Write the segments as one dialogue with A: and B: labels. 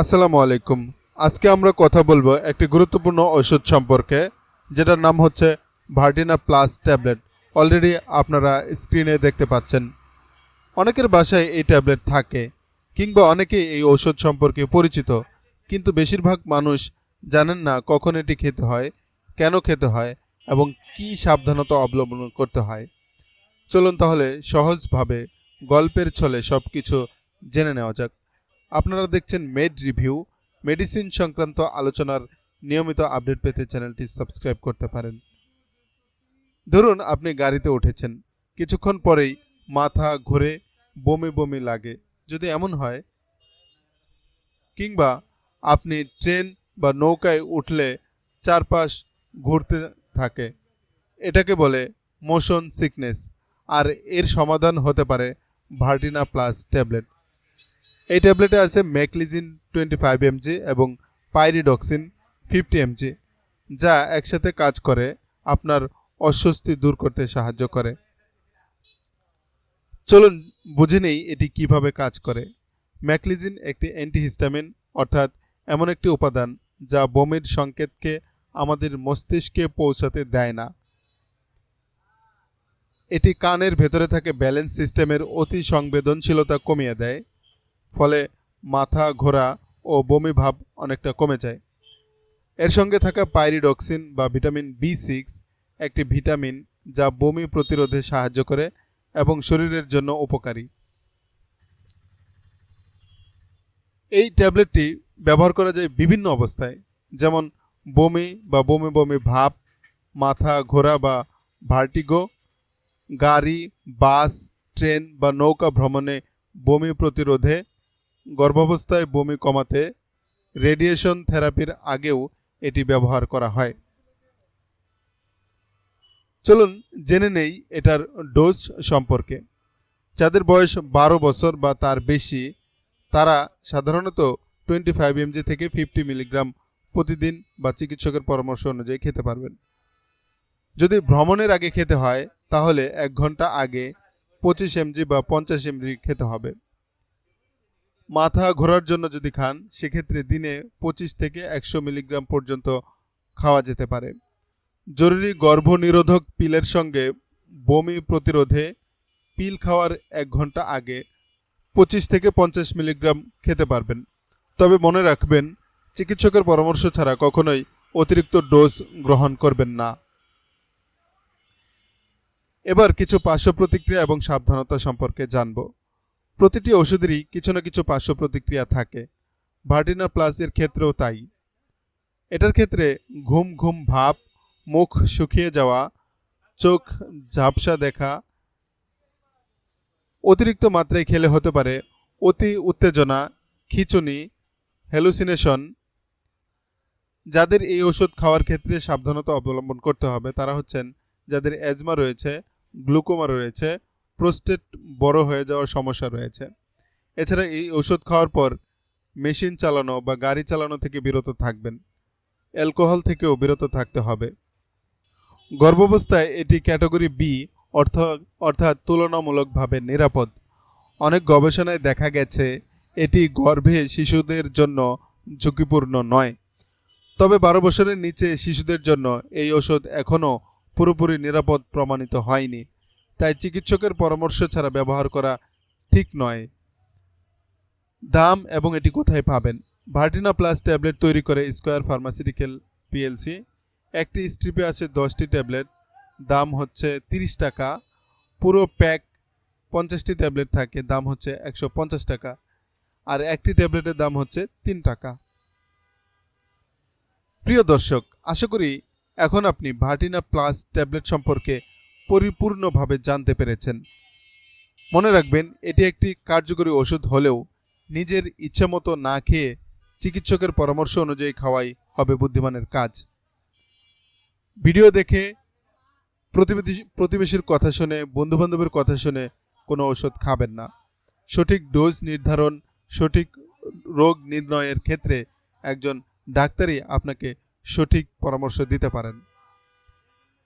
A: আসসালামু আলাইকুম। আজকে আমরা কথা বলব একটি গুরুত্বপূর্ণ ওষুধ সম্পর্কে, যেটার নাম হচ্ছে ভার্টিনা প্লাস ট্যাবলেট। অলরেডি আপনারা স্ক্রিনে দেখতে পাচ্ছেন। অনেকের বাসায় এই ট্যাবলেট থাকে, কিংবা অনেকেই এই ঔষধ সম্পর্কে পরিচিত, কিন্তু বেশিরভাগ মানুষ জানেন না কখন এটি খেতে হয়, কেন খেতে হয়, এবং কী সাবধানতা অবলম্বন করতে হয়। চলুন তাহলে সহজভাবে গল্পের ছলে সব কিছু জেনে নেওয়া যাক। আপনারা দেখছেন মেড রিভিউ মেডিসিন সংক্রান্ত আলোচনার নিয়মিত আপডেট পেতে চ্যানেলটি সাবস্ক্রাইব করতে পারেন। ধরুন, আপনি গাড়িতে উঠেছেন। কিছুক্ষণ পরেই মাথা, ঘুরে, বমি বমি লাগে। যদি এমন হয়, কিংবা আপনি ট্রেন বা নৌকায় উঠলে চারপাশ ঘুরতে থাকে, এটাকে বলে মোশন সিকনেস আর এর সমাধান হতে পারে ভার্টিনা প্লাস ট্যাবলেট এই ট্যাবলেটে আছে ম্যাকলিজিন টোয়েন্টি ফাইভ এমজি এবং পাইরিডক্সিন ফিফটি এমজি, যা একসাথে কাজ করে, আপনার অস্বস্তি দূর করতে সাহায্য করে। চলুন বুঝে নেই এটি কীভাবে কাজ করে। ম্যাকলিজিন একটি অ্যান্টিহিস্টামিন, অর্থাৎ এমন একটি উপাদান যা বমির সংকেতকে আমাদের মস্তিষ্কে পৌঁছাতে দেয় না। এটি কানের ভেতরে থাকে ব্যালেন্স সিস্টেমের অতি সংবেদনশীলতা কমিয়ে দেয়। ফলে মাথা ঘোরা ও বমি ভাব অনেকটা কমে যায়। এর সঙ্গে থাকা পাইরিডক্সিন বা ভিটামিন বি সিক্স, একটি ভিটামিন যা বমি প্রতিরোধে সাহায্য করে এবং শরীরের জন্য উপকারী। এই ট্যাবলেটটি ব্যবহার করা যায় বিভিন্ন অবস্থায়, যেমন বমি বা বমি বমি ভাব, মাথা ঘোরা বা ভার্টিগো, গাড়ি, বাস, ট্রেন বা নৌকা ভ্রমণে বমি প্রতিরোধে গর্ভাবস্থায় বমি কমাতে রেডিয়েশন থেরাপির আগেও এটি ব্যবহার করা হয়। চলুন জেনে নেই এটার ডোজ সম্পর্কে। যাদের বয়স বারো বছর বা তার বেশি, তারা সাধারণত টোয়েন্টি ফাইভ এমজি থেকে ফিফটি মিলিগ্রাম প্রতিদিন বা চিকিৎসকের পরামর্শ অনুযায়ী খেতে পারবেন। যদি ভ্রমণের আগে খেতে হয়, তাহলে এক ঘণ্টা আগে পঁচিশ এমজি বা পঞ্চাশ এমজি খেতে হবে। মাথা ঘোরার জন্য যদি খান, সেক্ষেত্রে দিনে পঁচিশ থেকে একশো মিলিগ্রাম পর্যন্ত খাওয়া যেতে পারে। জরুরি গর্ভনিরোধক পিলের সঙ্গে বমি প্রতিরোধে পিল খাওয়ার এক ঘণ্টা আগে পঁচিশ থেকে পঞ্চাশ মিলিগ্রাম খেতে পারবেন। তবে মনে রাখবেন, চিকিৎসকের পরামর্শ ছাড়া কখনোই অতিরিক্ত ডোজ গ্রহণ করবেন না। এবার কিছু পার্শ্ব প্রতিক্রিয়া এবং সাবধানতা সম্পর্কে জানব। প্রতিটি ওষুধেরই কিছু না কিছু পার্শ্ব প্রতিক্রিয়া থাকে। ভার্টিনা প্লাসের ক্ষেত্রেও তাই। এটার ক্ষেত্রে ঘুম ঘুম ভাব, মুখ শুকিয়ে যাওয়া, চোখ ঝাপসা দেখা, অতিরিক্ত মাত্রায় খেলে হতে পারে অতি উত্তেজনা, খিচুনি হ্যালুসিনেশন যাদের এই ওষুধ খাওয়ার ক্ষেত্রে সাবধানতা অবলম্বন করতে হবে, তারা হচ্ছেন যাদের অ্যাজমা রয়েছে গ্লুকোমা রয়েছে প্রোস্টেট বড় হয়ে যাওয়ার সমস্যা রয়েছে। এছাড়া এই ওষুধ খাওয়ার পর মেশিন চালানো বা গাড়ি চালানো থেকে বিরত থাকবেন। অ্যালকোহল থেকেও বিরত থাকতে হবে। গর্ভাবস্থায় এটি ক্যাটাগরি বি অর্থ, অর্থাৎ তুলনামূলকভাবে নিরাপদ। অনেক গবেষণায় দেখা গেছে এটি গর্ভে শিশুদের জন্য ঝুঁকিপূর্ণ নয়। তবে বারো বছরের নিচে শিশুদের জন্য এই ওষুধ এখনও পুরোপুরি নিরাপদ প্রমাণিত হয়নি। তাই চিকিৎসকের পরামর্শ ছাড়া ব্যবহার করা ঠিক নয়। দাম এবং এটি কোথায় পাবেন? ভার্টিনা প্লাস ট্যাবলেট তৈরি করে স্কোয়ার ফার্মাসিউটিক্যাল পিএলসি। একটি স্ট্রিপে আছে দশটি ট্যাবলেট। দাম হচ্ছে তিরিশ টাকা। পুরো প্যাক পঞ্চাশটি ট্যাবলেট থাকে। দাম হচ্ছে একশো পঞ্চাশ টাকা। আর একটি ট্যাবলেটের দাম হচ্ছে তিন টাকা। প্রিয় দর্শক, আশা করি এখন আপনি ভার্টিনা প্লাস ট্যাবলেট সম্পর্কে পরিপূর্ণভাবে জানতে পেরেছেন। মনে রাখবেন, এটি একটি কার্যকরী ওষুধ হলেও নিজের ইচ্ছেমতো না খেয়ে চিকিৎসকের পরামর্শ অনুযায়ী খাওয়াই হবে বুদ্ধিমানের কাজ। ভিডিও দেখে প্রতিবেশী প্রতিবেশীর কথা শুনে, বন্ধুবান্ধবের কথা শুনে কোনো ওষুধ খাবেন না। সঠিক ডোজ নির্ধারণ, সঠিক রোগ নির্ণয়ের ক্ষেত্রে একজন ডাক্তারই আপনাকে সঠিক পরামর্শ দিতে পারেন।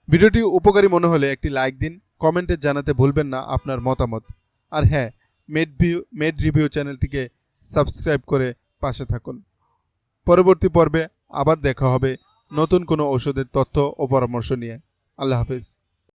A: ভিডিওটি উপকারী মনে হলে একটি লাইক দিন, কমেন্টে জানাতে ভুলবেন না আপনার মতামত। আর হ্যাঁ মেড ভিউ, মেড রিভিউ চ্যানেলটিকে সাবস্ক্রাইব করে পাশে থাকুন। পরবর্তী পর্বে আবার দেখা হবে নতুন কোনো ওষুধের তথ্য ও পরামর্শ নিয়ে। আল্লাহ হাফিজ।